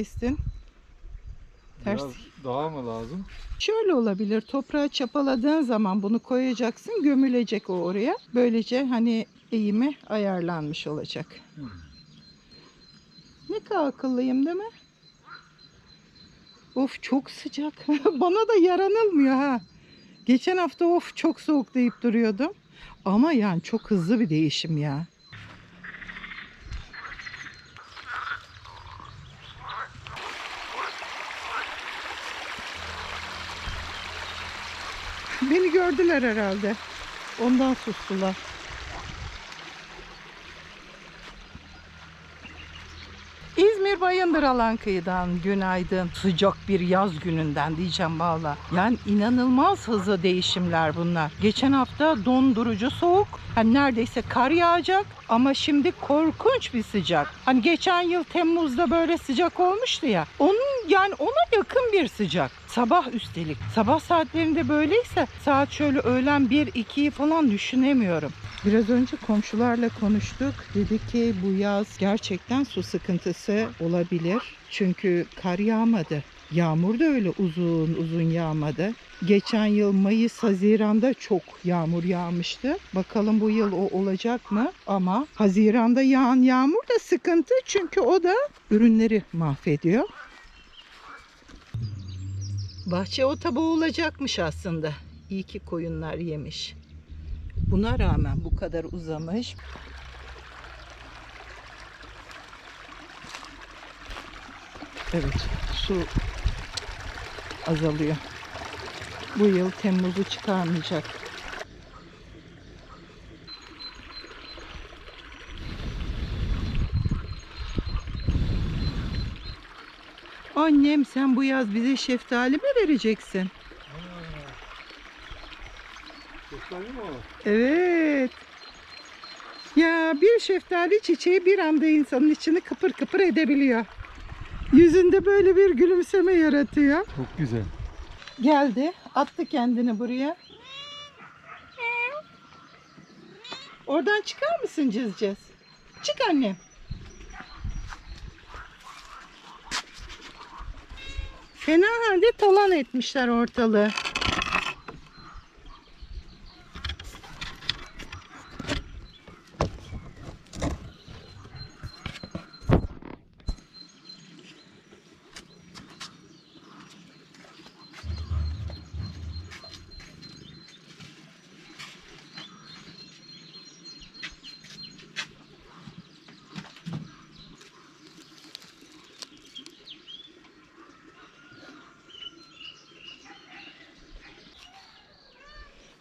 kestin. Ters. Biraz daha mı lazım? Şöyle olabilir. Toprağı çapaladığın zaman bunu koyacaksın. Gömülecek o oraya. Böylece hani eğimi ayarlanmış olacak. Hmm. Ne kadar akıllıyım değil mi? Of çok sıcak. Bana da yaranılmıyor ha. Geçen hafta of çok soğuk deyip duruyordum. Ama yani çok hızlı bir değişim ya. Beni gördüler herhalde. Ondan sustular. İzmir Bayındır Alan kıyıdan günaydın. Sıcak bir yaz gününden diyeceğim valla. Yani inanılmaz hızlı değişimler bunlar. Geçen hafta dondurucu soğuk. Hani neredeyse kar yağacak ama şimdi korkunç bir sıcak. Hani geçen yıl Temmuz'da böyle sıcak olmuştu ya. Onun yani ona yakın bir sıcak. Sabah üstelik. Sabah saatlerinde böyleyse saat şöyle öğlen 1-2'yi falan düşünemiyorum. Biraz önce komşularla konuştuk. Dedi ki bu yaz gerçekten su sıkıntısı olabilir. Çünkü kar yağmadı. Yağmur da öyle uzun uzun yağmadı. Geçen yıl Mayıs, Haziran'da çok yağmur yağmıştı. Bakalım bu yıl o olacak mı? Ama Haziran'da yağan yağmur da sıkıntı çünkü o da ürünleri mahvediyor. Bahçe ota boğulacakmış aslında. İyi ki koyunlar yemiş. Buna rağmen bu kadar uzamış. Evet, su azalıyor. Bu yıl Temmuz'u çıkarmayacak. Annem sen bu yaz bize şeftali mi vereceksin? Şeftali mi o? Evet. Ya bir şeftali çiçeği bir anda insanın içini kıpır kıpır edebiliyor. Yüzünde böyle bir gülümseme yaratıyor. Çok güzel. Geldi, attı kendini buraya. Oradan çıkar mısın cızcız? Çık annem. Fena halde talan etmişler ortalığı.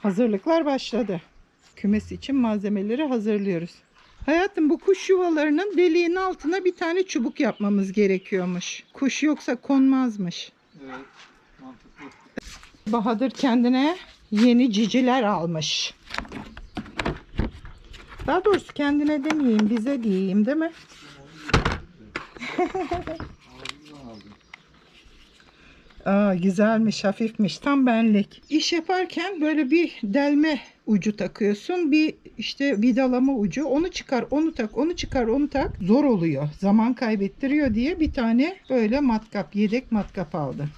Hazırlıklar başladı. Kümes için malzemeleri hazırlıyoruz. Hayatım bu kuş yuvalarının deliğin altına bir tane çubuk yapmamız gerekiyormuş. Kuş yoksa konmazmış. Evet. Mantıklı. Bahadır kendine yeni ciciler almış. Daha doğrusu kendine demeyeyim, bize diyeyim değil mi? Aa, güzelmiş, hafifmiş, tam benlik. İş yaparken böyle bir delme ucu takıyorsun. Bir işte vidalama ucu. Onu çıkar, onu tak, onu çıkar, onu tak. Zor oluyor. Zaman kaybettiriyor diye bir tane böyle matkap, yedek matkap aldım.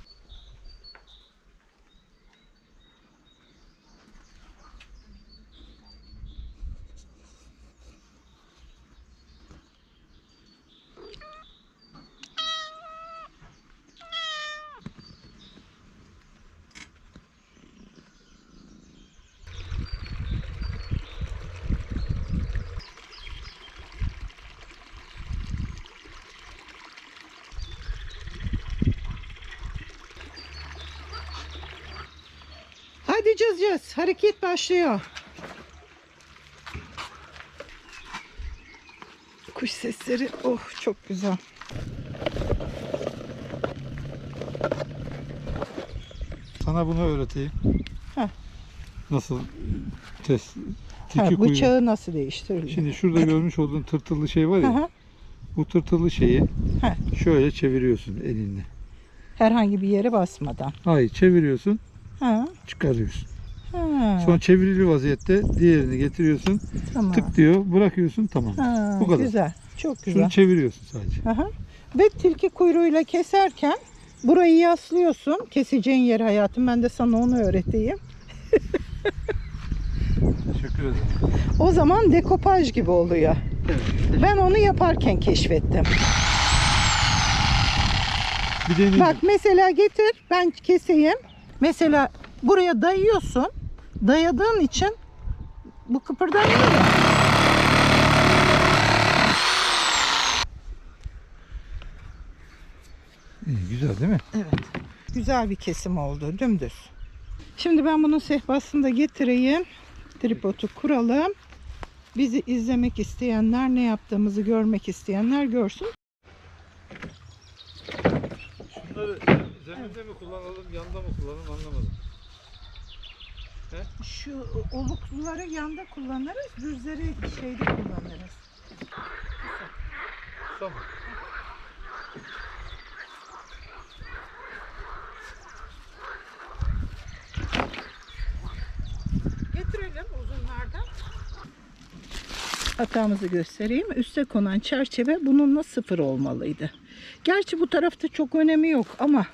Cız. Hareket başlıyor. Kuş sesleri. Oh çok güzel. Sana bunu öğreteyim. Heh. Nasıl test Ha, tiki kuyu. bıçağı nasıl değiştiriliyor? Şimdi şurada görmüş olduğun tırtıllı şey var ya. hı. bu tırtıllı şeyi Heh. şöyle çeviriyorsun elinle. Herhangi bir yere basmadan. Hayır çeviriyorsun Ha. çıkarıyorsun. Ha. Sonra çevrili vaziyette diğerini getiriyorsun. tamam. Tık diyor bırakıyorsun tamam. Ha, Bu kadar. Güzel. Çok güzel. Şunu çeviriyorsun sadece. Aha. Ve tilki kuyruğuyla keserken burayı yaslıyorsun. Keseceğin yer hayatım. Ben de sana onu öğreteyim. Teşekkür ederim. O zaman dekopaj gibi oluyor. Evet. Ben onu yaparken keşfettim. Bir deneyim. Bak mesela getir ben keseyim. Mesela buraya dayıyorsun. Dayadığın için bu kıpırdamıyor. İyi, güzel değil mi? Evet. Güzel bir kesim oldu dümdüz. Şimdi ben bunun sehpasını da getireyim. Tripodu kuralım. Bizi izlemek isteyenler, ne yaptığımızı görmek isteyenler görsün. Şunları zeminde mi kullanalım, yanda mı kullanalım anlamadım. Şu olukluları yanda kullanırız, düzleri şeyde kullanırız. Tamam. Getirelim uzunlardan. Hatamızı göstereyim. Üste konan çerçeve bununla sıfır olmalıydı. Gerçi bu tarafta çok önemi yok ama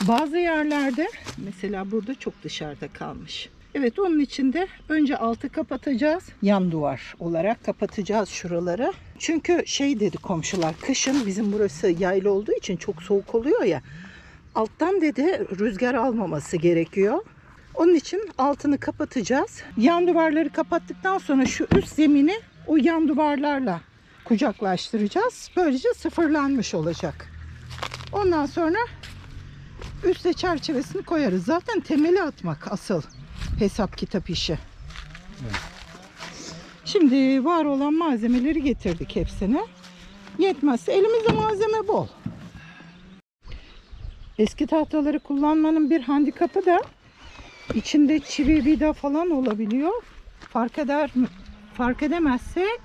bazı yerlerde mesela burada çok dışarıda kalmış. Evet onun için de önce altı kapatacağız. Yan duvar olarak kapatacağız şuraları. Çünkü şey dedi komşular kışın bizim burası yaylı olduğu için çok soğuk oluyor ya. Alttan dedi rüzgar almaması gerekiyor. Onun için altını kapatacağız. Yan duvarları kapattıktan sonra şu üst zemini o yan duvarlarla kucaklaştıracağız. Böylece sıfırlanmış olacak. Ondan sonra üste çerçevesini koyarız. Zaten temeli atmak asıl hesap kitap işi. Şimdi var olan malzemeleri getirdik hepsini. Yetmezse elimizde malzeme bol. Eski tahtaları kullanmanın bir handikapı da içinde çivi vida falan olabiliyor. Fark eder mi? Fark edemezsek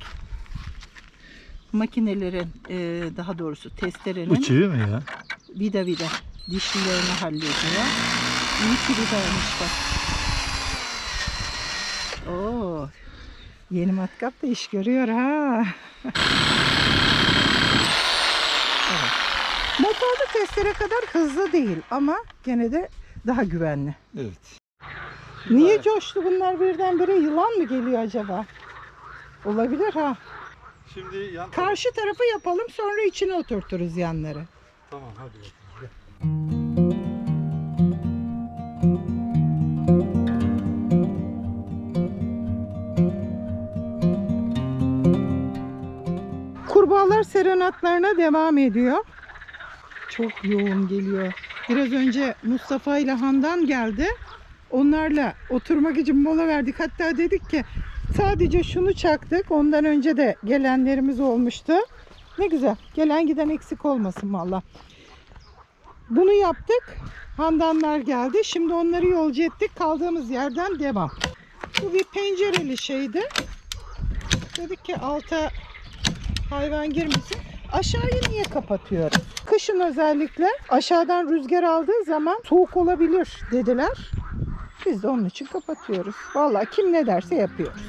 makinelerin e, daha doğrusu testerenin çivi mi ya? vida vida dişlilerini hallediyor. İyi ki vidaymış bak. Oo, yeni matkap da iş görüyor ha. evet. Motorlu testere kadar hızlı değil ama gene de daha güvenli. Evet. Niye coştu bunlar birdenbire? Yılan mı geliyor acaba? Olabilir ha. Şimdi yan Karşı tarafı yapalım sonra içine oturturuz yanları. Tamam hadi bakalım. Kurbağalar serenatlarına devam ediyor. Çok yoğun geliyor. Biraz önce Mustafa ile Handan geldi. Onlarla oturmak için mola verdik. Hatta dedik ki sadece şunu çaktık. Ondan önce de gelenlerimiz olmuştu. Ne güzel. Gelen giden eksik olmasın valla. Bunu yaptık. Handanlar geldi. Şimdi onları yolcu ettik. Kaldığımız yerden devam. Bu bir pencereli şeydi. Dedik ki alta hayvan girmesin. Aşağıyı niye kapatıyoruz? Kışın özellikle aşağıdan rüzgar aldığı zaman soğuk olabilir dediler. Biz de onun için kapatıyoruz. Vallahi kim ne derse yapıyoruz.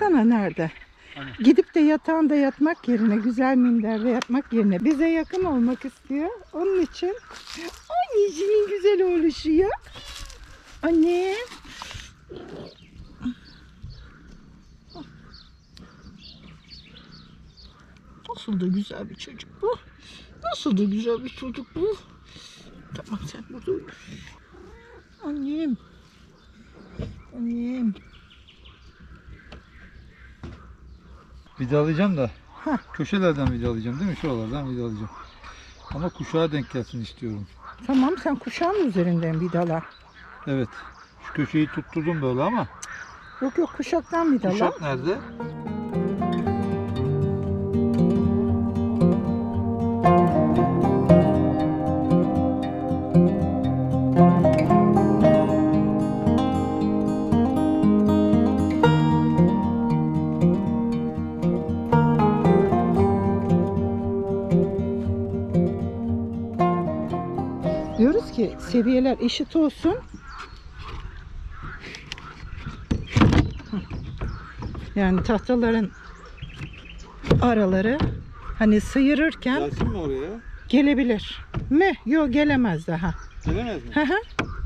Baksana nerede? Gidip de yatağında yatmak yerine, güzel minderde yatmak yerine bize yakın olmak istiyor. Onun için anneciğimin güzel oluşu ya. Anne. Nasıl da güzel bir çocuk bu. Nasıl da güzel bir çocuk bu. Tamam sen burada uyu. Annem. Annem. Vidalayacağım da. Heh. Köşelerden vidalayacağım değil mi? Şuralardan vidalayacağım. Ama kuşağa denk gelsin istiyorum. Tamam sen kuşağın üzerinden vidala. Evet. Şu köşeyi tutturdum böyle ama. Yok yok kuşaktan vidala. Kuşak nerede? Seviyeler eşit olsun. Yani tahtaların araları hani sıyırırken Gelsin mi oraya? gelebilir mi? Yok gelemez daha. Gelemez mi? Hı hı,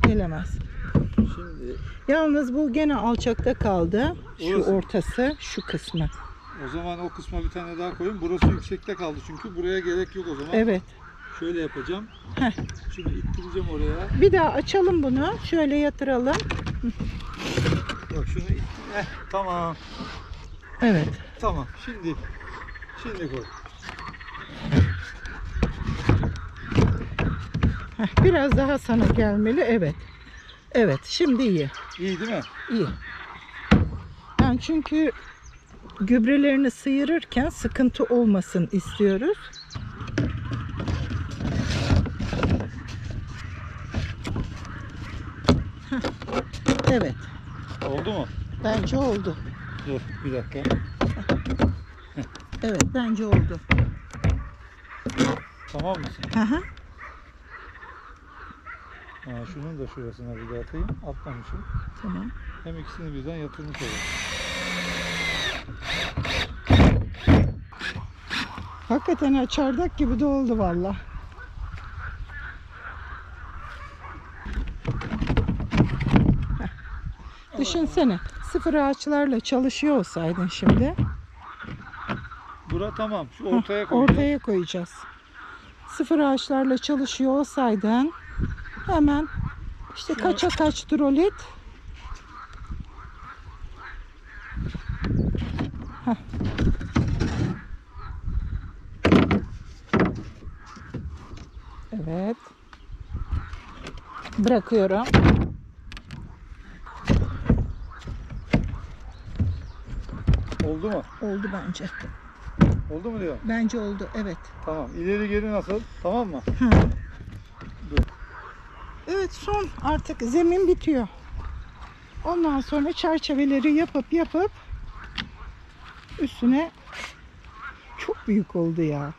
gelemez. Şimdi Yalnız bu gene alçakta kaldı. Şu Orası. ortası, şu kısmı. o zaman o kısma bir tane daha koyayım. Burası yüksekte kaldı çünkü buraya gerek yok o zaman. Evet. Şöyle yapacağım. Heh. Şimdi ittireceğim oraya. Bir daha açalım bunu. Şöyle yatıralım. Bak şunu ittir. Heh, tamam. Evet. Tamam. Şimdi şimdi koy. Heh, Biraz daha sana gelmeli. Evet. Evet. Şimdi iyi. İyi değil mi? İyi. Yani çünkü gübrelerini sıyırırken sıkıntı olmasın istiyoruz. Evet. Oldu mu? Bence oldu. Dur bir dakika. Evet bence oldu. Tamam mısın? Hı hı. Ha, şunun da şurasına bir daha atayım. Atmamışım. Tamam. Hem ikisini birden yatırmış olur. Hakikaten ha, çardak gibi de oldu valla. Düşünsene sıfır ağaçlarla çalışıyor olsaydın şimdi. Bura tamam. Şu ortaya koyacağım. Ortaya koyacağız. Sıfır ağaçlarla çalışıyor olsaydın hemen işte kaça kaç drolit Heh. Evet. Bırakıyorum. Oldu mu? Oldu bence. Oldu mu diyor? Bence oldu. Evet. Tamam. İleri geri nasıl? Tamam mı? Hı. Evet son artık zemin bitiyor. Ondan sonra çerçeveleri yapıp yapıp üstüne çok büyük oldu ya.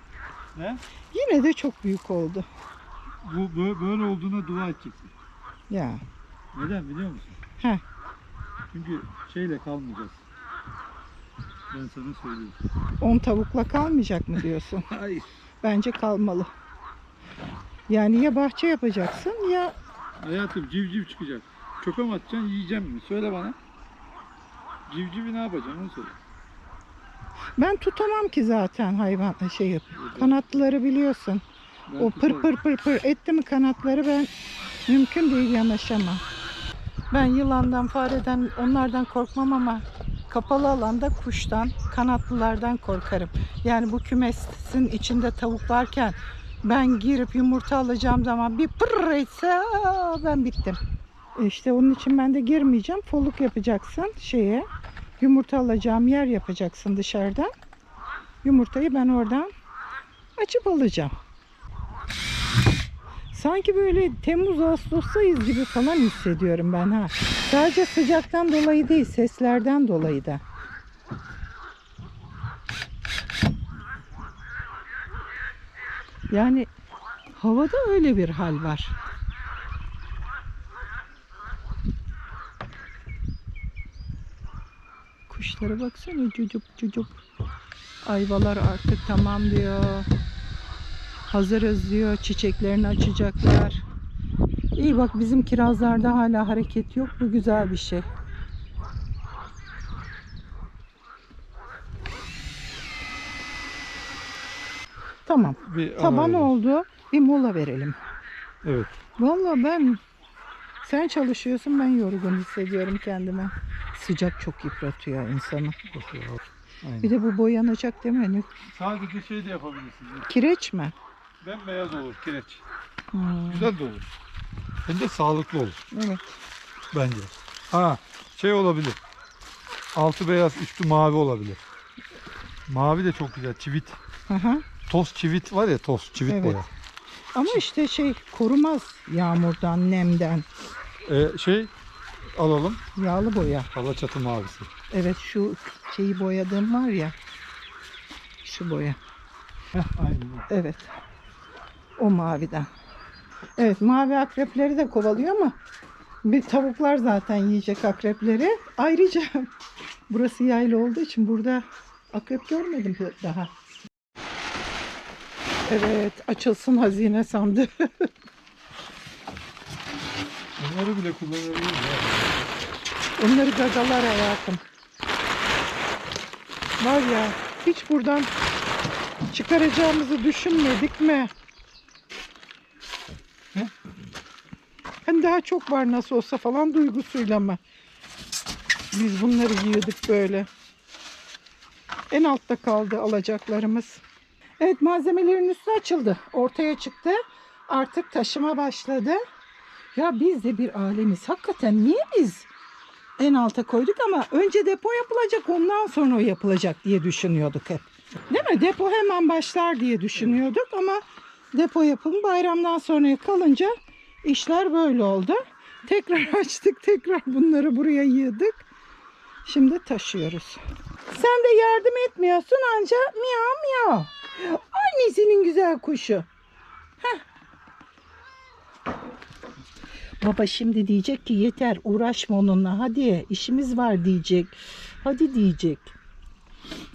Ne? Yine de çok büyük oldu. Bu bö- böyle olduğuna dua edeceksin. Ya. Neden biliyor musun? Heh. Çünkü şeyle kalmayacağız. Ben sana söyleyeyim. 10 tavukla kalmayacak mı diyorsun? Hayır. Bence kalmalı. Yani ya bahçe yapacaksın ya Hayatım civciv çıkacak. Çöpe mi atacaksın yiyeceğim mi? Söyle bana. Civcivi ne yapacaksın onu söyle. ben tutamam ki zaten hayvan şey yap. Kanatları biliyorsun. Ben O pır pır pır pır etti mi kanatları ben mümkün değil yanaşamam. Ben yılandan, fareden, onlardan korkmam ama kapalı alanda kuştan, kanatlılardan korkarım. Yani bu kümesin içinde tavuk varken ben girip yumurta alacağım zaman bir pır etse ben bittim. İşte onun için ben de girmeyeceğim. Foluk yapacaksın şeye. Yumurta alacağım yer yapacaksın dışarıdan. Yumurtayı ben oradan açıp alacağım. Sanki böyle Temmuz Ağustos'tayız gibi falan hissediyorum ben ha. Sadece sıcaktan dolayı değil, seslerden dolayı da. Yani havada öyle bir hal var. Kuşlara baksana cucup cucup. Ayvalar artık tamam diyor. Hazırız diyor. Çiçeklerini açacaklar. İyi bak bizim kirazlarda hala hareket yok. Bu güzel bir şey. Tamam. Bir Taban verelim. oldu. Bir mola verelim. Evet. Vallahi ben Sen çalışıyorsun ben yorgun hissediyorum kendime. Sıcak çok yıpratıyor insanı. Aynen. Bir de bu boyanacak değil mi? Sadece şey de yapabilirsiniz. Kireç mi? Bembeyaz olur kireç. Hmm, Güzel de olur. Hem de sağlıklı olur Evet. bence. Ha şey olabilir. Altı beyaz üstü mavi olabilir. Mavi de çok güzel. Çivit. Aha. Toz çivit var ya toz çivit Evet. boya. Ama işte şey korumaz yağmurdan, nemden. Ee, şey alalım. Yağlı boya. Alaçatı mavisi. Evet şu şeyi boyadığım var ya. Şu boya. Heh, aynen. Evet. O maviden. Evet mavi akrepleri de kovalıyor ama bir tavuklar zaten yiyecek akrepleri. Ayrıca burası yaylı olduğu için burada akrep görmedim daha. Evet açılsın hazine sandı. Bunları bile kullanabiliriz. ya. Onları gagalar hayatım. Var ya hiç buradan çıkaracağımızı düşünmedik mi? Hani daha çok var nasıl olsa falan duygusuyla mı? Biz bunları yiyorduk böyle. En altta kaldı alacaklarımız. Evet malzemelerin üstü açıldı. Ortaya çıktı. Artık taşıma başladı. Ya biz de bir alemiz. Hakikaten niye biz en alta koyduk ama önce depo yapılacak ondan sonra o yapılacak diye düşünüyorduk hep. Değil mi? Depo hemen başlar diye düşünüyorduk ama depo yapımı bayramdan sonraya kalınca işler böyle oldu. Tekrar açtık, tekrar bunları buraya yığdık. Şimdi taşıyoruz. Sen de yardım etmiyorsun anca miyav miyav. Annesinin güzel kuşu. Heh. Baba şimdi diyecek ki yeter uğraşma onunla hadi işimiz var diyecek. Hadi diyecek.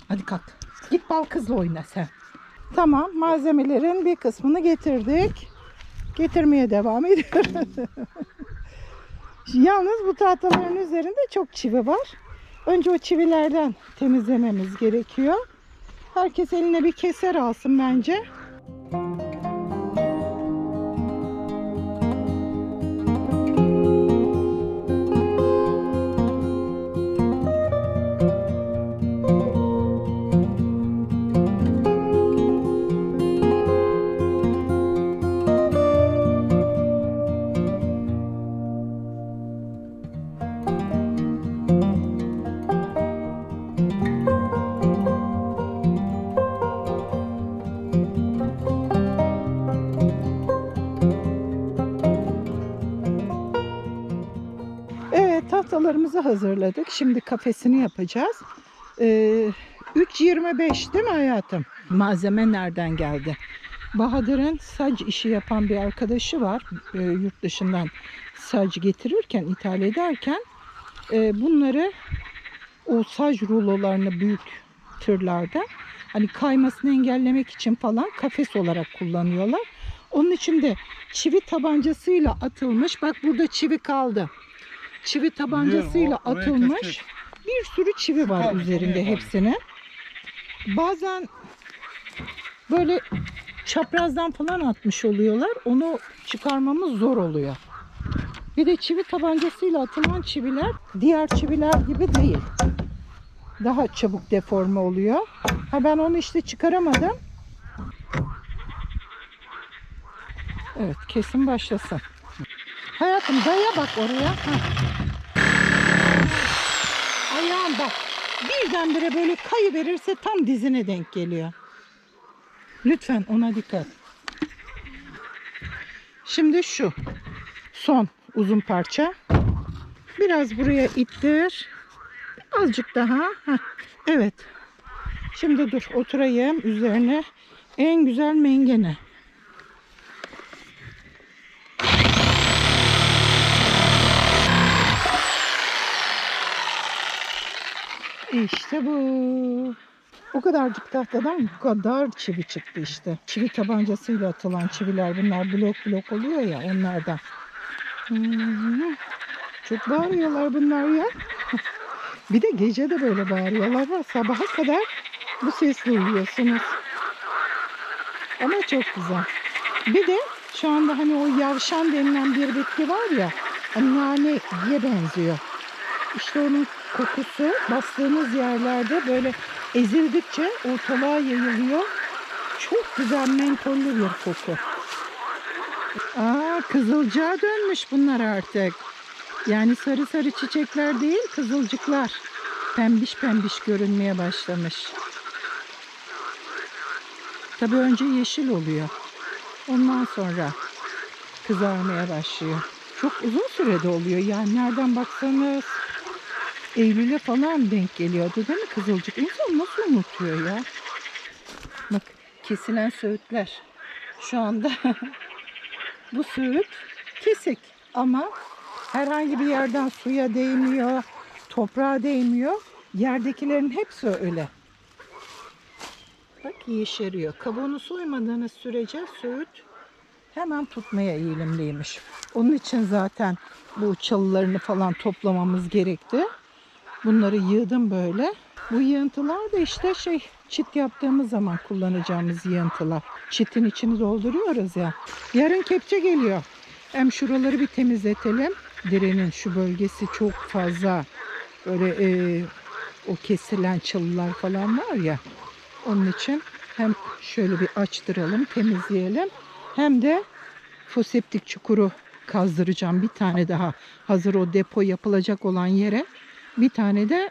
Hadi kalk. Git bal kızla oyna sen. Tamam malzemelerin bir kısmını getirdik. Getirmeye devam ediyoruz. Yalnız bu tahtaların üzerinde çok çivi var. Önce o çivilerden temizlememiz gerekiyor. Herkes eline bir keser alsın bence. Hazırladık. Şimdi kafesini yapacağız. Ee, 3.25 değil mi hayatım? Malzeme nereden geldi? Bahadır'ın sac işi yapan bir arkadaşı var. Ee, yurt dışından sac getirirken, ithal ederken e, bunları o sac rulolarını büyük tırlarda hani kaymasını engellemek için falan kafes olarak kullanıyorlar. Onun için de çivi tabancasıyla atılmış. Bak burada çivi kaldı. Çivi tabancasıyla atılmış bir sürü çivi var üzerinde hepsine. Bazen böyle çaprazdan falan atmış oluyorlar. Onu çıkarmamız zor oluyor. Bir de çivi tabancasıyla atılan çiviler diğer çiviler gibi değil. Daha çabuk deforme oluyor. Ha ben onu işte çıkaramadım. Evet kesin başlasın. Hayatım daya bak oraya. Hah. Ayağım bak. Birdenbire böyle kayı verirse tam dizine denk geliyor. Lütfen ona dikkat. Şimdi şu. Son uzun parça. Biraz buraya ittir. Azıcık daha. Heh. Evet. Şimdi dur oturayım üzerine. En güzel mengene. İşte bu. O kadarcık tahtadan bu kadar çivi çıktı işte. Çivi tabancasıyla atılan çiviler bunlar blok blok oluyor ya onlardan. Çok bağırıyorlar bunlar ya. Bir de gece de böyle bağırıyorlar var. Sabaha kadar bu sesle uyuyorsunuz. Ama çok güzel. Bir de şu anda hani o yavşan denilen bir bitki var ya Hani naneye benziyor. İşte onun kokusu bastığınız yerlerde böyle ezildikçe ortalığa yayılıyor. Çok güzel mentollü bir koku. Aa kızılcığa dönmüş bunlar artık. Yani sarı sarı çiçekler değil kızılcıklar. Pembiş pembiş görünmeye başlamış. Tabii önce yeşil oluyor. Ondan sonra kızarmaya başlıyor. Çok uzun sürede oluyor. Yani nereden baksanız Eylül'e falan denk geliyordu değil mi kızılcık? İnsan nasıl unutuyor ya? Bak kesilen söğütler. Şu anda bu söğüt kesik ama herhangi bir yerden suya değmiyor, toprağa değmiyor. Yerdekilerin hepsi öyle. Bak yeşeriyor. Kabuğunu soymadığınız sürece söğüt hemen tutmaya eğilimliymiş. Onun için zaten bu çalılarını falan toplamamız gerekti. Bunları yığdım böyle. Bu yığıntılar da işte şey çit yaptığımız zaman kullanacağımız yığıntılar. Çitin içini dolduruyoruz ya. Yarın kepçe geliyor. Hem şuraları bir temizletelim. Direnin şu bölgesi çok fazla böyle e, o kesilen çalılar falan var ya. Onun için hem şöyle bir açtıralım, temizleyelim. Hem de foseptik çukuru kazdıracağım bir tane daha. Hazır o depo yapılacak olan yere bir tane de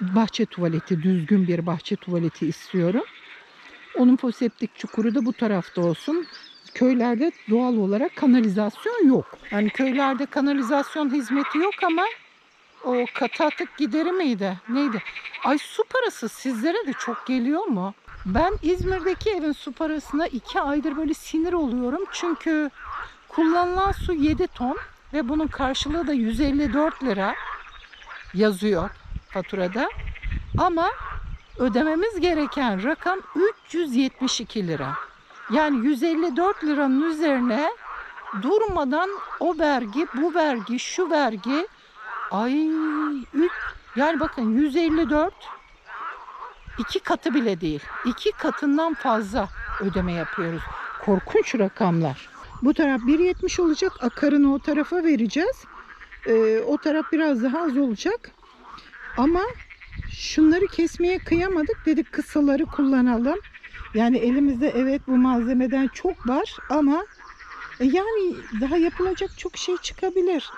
bahçe tuvaleti, düzgün bir bahçe tuvaleti istiyorum. Onun foseptik çukuru da bu tarafta olsun. Köylerde doğal olarak kanalizasyon yok. Yani köylerde kanalizasyon hizmeti yok ama o katı atık gideri miydi? Neydi? Ay su parası sizlere de çok geliyor mu? Ben İzmir'deki evin su parasına iki aydır böyle sinir oluyorum. Çünkü kullanılan su 7 ton ve bunun karşılığı da 154 lira yazıyor faturada. Ama ödememiz gereken rakam 372 lira. Yani 154 liranın üzerine durmadan o vergi, bu vergi, şu vergi ay üç, yani bakın 154 iki katı bile değil. iki katından fazla ödeme yapıyoruz. Korkunç rakamlar. Bu taraf 1.70 olacak. Akarını o tarafa vereceğiz. Ee, o taraf biraz daha az olacak. Ama şunları kesmeye kıyamadık. Dedik kısaları kullanalım. Yani elimizde evet bu malzemeden çok var ama e, yani daha yapılacak çok şey çıkabilir.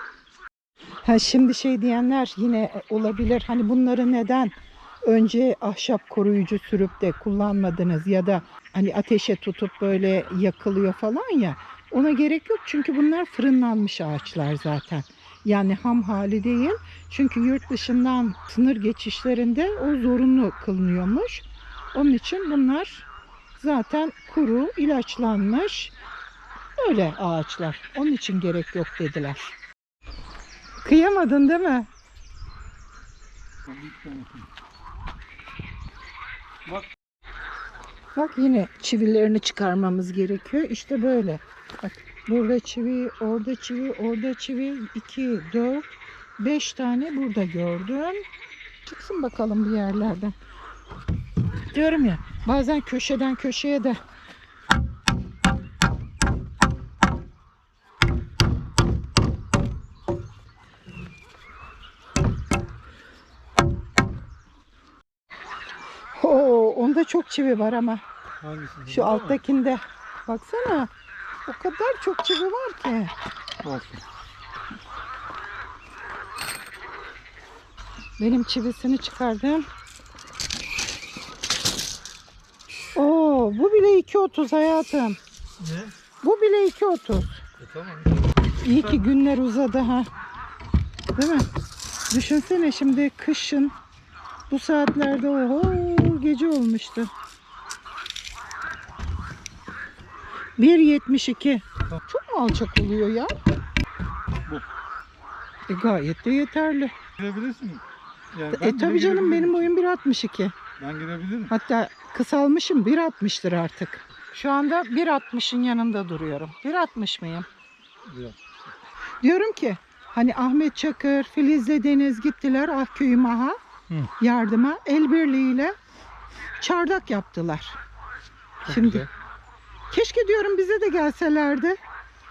Ha şimdi şey diyenler yine olabilir. Hani bunları neden önce ahşap koruyucu sürüp de kullanmadınız ya da hani ateşe tutup böyle yakılıyor falan ya. Ona gerek yok çünkü bunlar fırınlanmış ağaçlar zaten. Yani ham hali değil. Çünkü yurt dışından sınır geçişlerinde o zorunlu kılınıyormuş. Onun için bunlar zaten kuru, ilaçlanmış öyle ağaçlar. Onun için gerek yok dediler. Kıyamadın değil mi? Bak. Bak yine çivilerini çıkarmamız gerekiyor. İşte böyle. Bak burada çivi, orada çivi, orada çivi. 2, 4, 5 tane burada gördüm. Çıksın bakalım bir yerlerden. Diyorum ya bazen köşeden köşeye de Oo, onda çok çivi var ama. Hangisinde? Şu alttakinde. Baksana. O kadar çok çivi var ki. Olsun. Benim çivisini çıkardım. Oo, bu bile 2.30 hayatım. Ne? Bu bile 2.30. E, tamam. İyi ki günler uzadı ha. Değil mi? Düşünsene şimdi kışın bu saatlerde oho gece olmuştu. 1.72. Çok mu alçak oluyor ya? Bu. E gayet de yeterli. Girebilirsin. Yani e tabii canım benim boyum 1.62. Ben girebilirim. Hatta kısalmışım 1.60'tır artık. Şu anda 1.60'ın yanında duruyorum. 1.60 mıyım? Biraz. Diyorum ki hani Ahmet Çakır, Filiz'le Deniz gittiler Ahköy Maha Hı. yardıma el birliğiyle çardak yaptılar. Çok Şimdi güzel. Keşke diyorum bize de gelselerdi.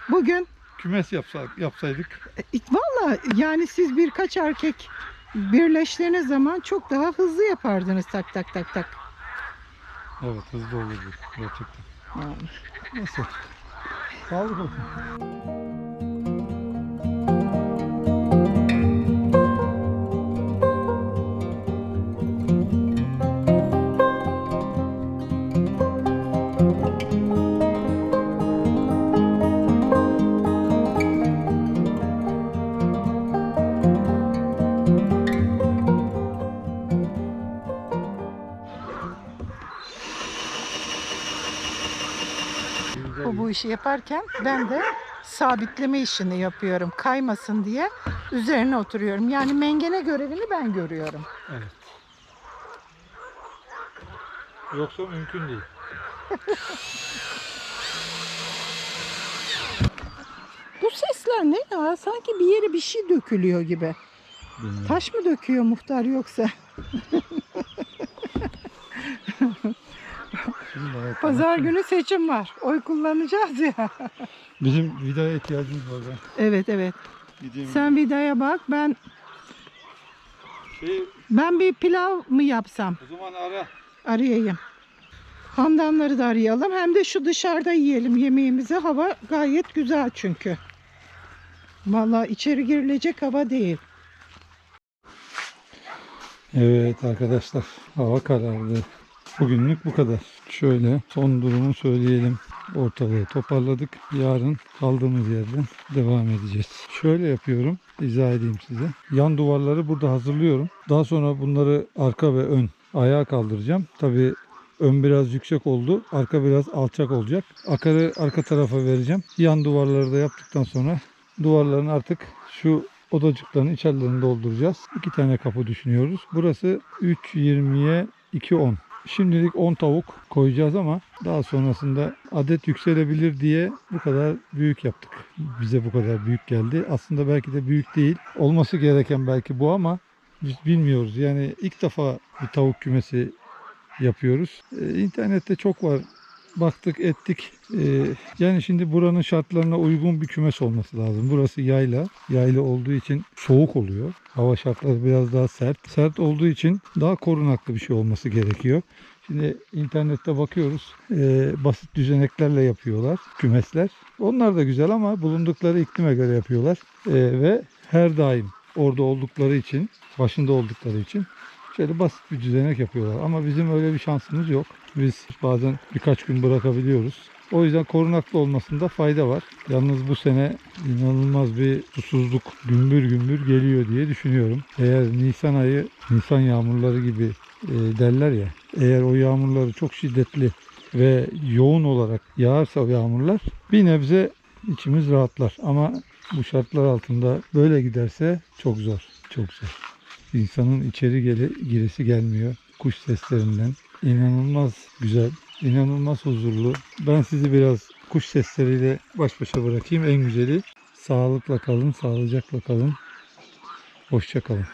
Bugün kümes yapsak, yapsaydık. E, Valla yani siz birkaç erkek birleştiğiniz zaman çok daha hızlı yapardınız tak tak tak tak. Evet hızlı olurdu gerçekten. Yani. Neyse. Sağlık olsun. O bu işi yaparken ben de sabitleme işini yapıyorum. Kaymasın diye üzerine oturuyorum. Yani mengene görevini ben görüyorum. Evet. Yoksa mümkün değil. Bu sesler ne ya? Sanki bir yere bir şey dökülüyor gibi. Bilmiyorum. Taş mı döküyor muhtar yoksa? Şimdi evet, Pazar günü seçim var. Oy kullanacağız ya. Bizim vidaya ihtiyacımız var. Ben Evet evet. gideyim. Sen vidaya bak. Ben Şey, ben bir pilav mı yapsam? o zaman ara. Arayayım. Handanları da arayalım. Hem de şu dışarıda yiyelim yemeğimizi. Hava gayet güzel çünkü. Vallahi içeri girilecek hava değil. Evet arkadaşlar hava karardı. Bugünlük bu kadar. Şöyle son durumu söyleyelim. Ortalığı toparladık. Yarın kaldığımız yerden devam edeceğiz. Şöyle yapıyorum. izah edeyim size. Yan duvarları burada hazırlıyorum. Daha sonra bunları arka ve ön ayağa kaldıracağım. Tabi ön biraz yüksek oldu. Arka biraz alçak olacak. Akarı arka tarafa vereceğim. Yan duvarları da yaptıktan sonra duvarların artık şu odacıkların içerilerini dolduracağız. İki tane kapı düşünüyoruz. Burası 3.20'ye 2.10. Şimdilik 10 tavuk koyacağız ama daha sonrasında adet yükselebilir diye bu kadar büyük yaptık. Bize bu kadar büyük geldi. Aslında belki de büyük değil. Olması gereken belki bu ama biz bilmiyoruz. Yani ilk defa bir tavuk kümesi yapıyoruz. Ee, İnternette çok var. Baktık ettik. Ee, yani şimdi buranın şartlarına uygun bir kümes olması lazım. Burası yayla. Yayla olduğu için soğuk oluyor. Hava şartları biraz daha sert. Sert olduğu için daha korunaklı bir şey olması gerekiyor. Şimdi internette bakıyoruz. Ee, basit düzeneklerle yapıyorlar kümesler. Onlar da güzel ama bulundukları iklime göre yapıyorlar. Ee, ve her daim orada oldukları için, başında oldukları için şöyle basit bir düzenek yapıyorlar. Ama bizim öyle bir şansımız yok. Biz bazen birkaç gün bırakabiliyoruz. O yüzden korunaklı olmasında fayda var. Yalnız bu sene inanılmaz bir susuzluk gümbür gümbür geliyor diye düşünüyorum. Eğer Nisan ayı, Nisan yağmurları gibi e, derler ya. Eğer o yağmurları çok şiddetli ve yoğun olarak yağarsa o yağmurlar bir nebze içimiz rahatlar. Ama bu şartlar altında böyle giderse çok zor. Çok zor. İnsanın içeri gele, giresi gelmiyor. Kuş seslerinden. inanılmaz güzel, inanılmaz huzurlu. Ben sizi biraz kuş sesleriyle baş başa bırakayım. En güzeli sağlıkla kalın, sağlıcakla kalın. Hoşça kalın.